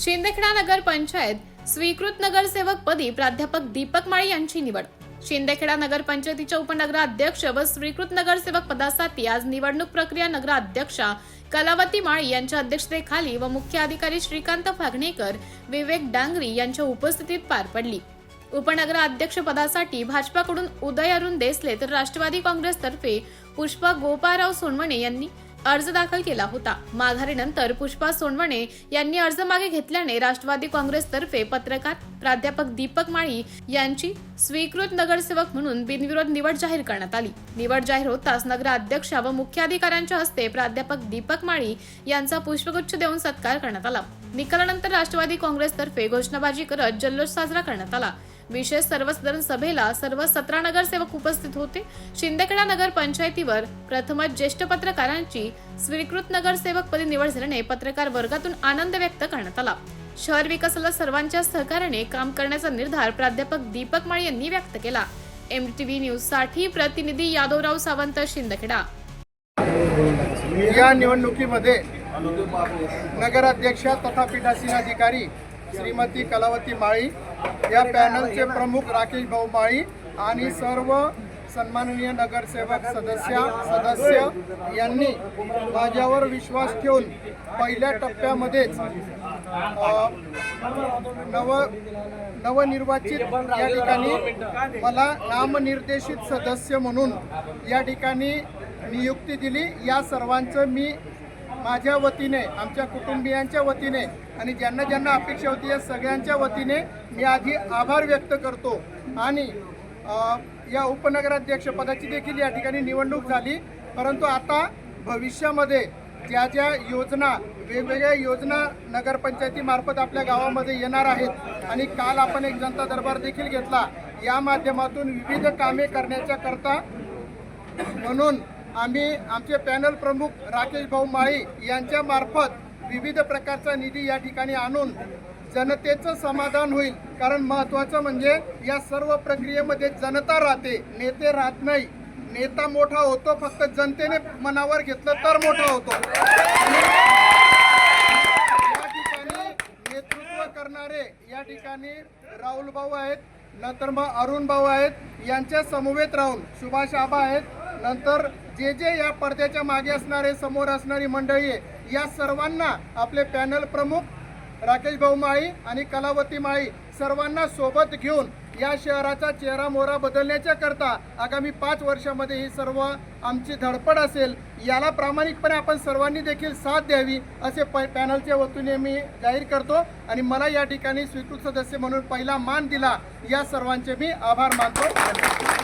शिंदेखेडा नगर पंचायत स्वीकृत नगरसेवक पदी प्राध्यापक दीपक माळी यांची निवड. शिंदेखेडा नगर पंचायतीच्या उपनगराध्यक्ष व स्वीकृत नगरसेवक पदासाठी आज निवडणूक प्रक्रिया नगराध्यक्षा कलावती माळी यांच्या अध्यक्षतेखाली व मुख्य अधिकारी श्रीकांत फागणेकर विवेक डांगरी यांच्या उपस्थितीत पार पडली. उपनगराध्यक्ष पदासाठी भाजपाकडून उदय अरुण देसले तर राष्ट्रवादी काँग्रेसतर्फे पुष्पा गोपाराव सोनवणे यांनी अर्ज दाखल केला होता. माघारीनंतर पुष्पा सोनवणे यांनी अर्ज मागे घेतल्याने राष्ट्रवादी काँग्रेसतर्फे पत्रकार प्राध्यापक दीपक माळी यांची स्वीकृत नगरसेवक म्हणून बिनविरोध निवड जाहीर करण्यात आली. निवड जाहीर होताच नगराध्यक्ष व मुख्याधिकाऱ्यांच्या हस्ते प्राध्यापक दीपक माळी यांचा पुष्पगुच्छ देऊन सत्कार करण्यात आला. निकालानंतर राष्ट्रवादी काँग्रेसतर्फे घोषणाबाजी करत जल्लोष साजरा करण्यात आला. विशेष सर्वसाधारण सभेला सर्व सतरा नगरसेवक उपस्थित होते. शिंदखेडा नगर पंचायतीवर प्रथमच ज्येष्ठ पत्रकारांची स्वीकृत नगरसेवक पदी निवड झाल्याने पत्रकार वर्गातून आनंद व्यक्त करण्यात आला. शहर विकासाला सर्वांच्या सहकार्याने काम करण्याचा निर्धार प्राध्यापक दीपक माळी यांनी व्यक्त केला. एम टी व्ही न्यूजसाठी प्रतिनिधी यादवराव सावंत शिंदखेडा. या निवडणुकीमध्ये नगराध्यक्ष तथा पीठासीन अधिकारी श्रीमती कलावती माळी या पॅनलचे प्रमुख राकेश भाऊ माळी आणि सर्व सन्माननीय नगरसेवक सदस्य सदस्य यांनी माझ्यावर विश्वास ठेवून पहिल्या टप्प्यामध्येच नव नवनिर्वाचित या ठिकाणी मला नामनिर्देशित सदस्य म्हणून या ठिकाणी नियुक्ती दिली. या सर्वांचं मी माझ्या वतीने आमच्या कुटुंबियांच्या वतीने आणि ज्यांना ज्यांना अपेक्षा होती या सगळ्यांच्या वतीने मी आधी आभार व्यक्त करतो. आणि या उपनगराध्यक्षपदाची देखील या ठिकाणी निवडणूक झाली. परंतु आता भविष्यामध्ये ज्या ज्या योजना वेगवेगळ्या योजना नगरपंचायतीमार्फत आपल्या गावामध्ये येणार आहेत आणि काल आपण एक जनता दरबार देखील घेतला या माध्यमातून विविध कामे करण्याच्या करता म्हणून आम्ही आमचे पॅनल प्रमुख राकेश भाऊ माळी यांच्या मार्फत विविध प्रकारचा निधी या ठिकाणी आणून जनतेचं समाधान होईल. कारण महत्त्वाचं म्हणजे या सर्व प्रक्रियेमध्ये जनता राहते नेते राहत नाही. नेता मोठा होतो फक्त जनतेने मनावर घेतलं तर मोठा होतो. या ठिकाणी नेतृत्व करणारे या ठिकाणी राहुल भाऊ आहेत नंतर मग अरुण भाऊ आहेत यांच्या समवेत राहून सुभाष आबा आहेत नंतर जे जे या पडद्याच्या मागे असणारे समोर असणारी मंडळी आहे या सर्वांना आपले पॅनल प्रमुख राकेश भाऊ माळी आणि कलावती माळी सर्वांना सोबत घेऊन या शहराचा चेहरा मोहरा बदलण्याच्या करता आगामी पाच वर्षामध्ये ही सर्व आमची धडपड असेल याला प्रामाणिकपणे आपण सर्वांनी देखील साथ द्यावी असे प पॅनलच्या वतीने मी जाहीर करतो. आणि मला या ठिकाणी स्वीकृत सदस्य म्हणून पहिला मान दिला या सर्वांचे मी आभार मानतो.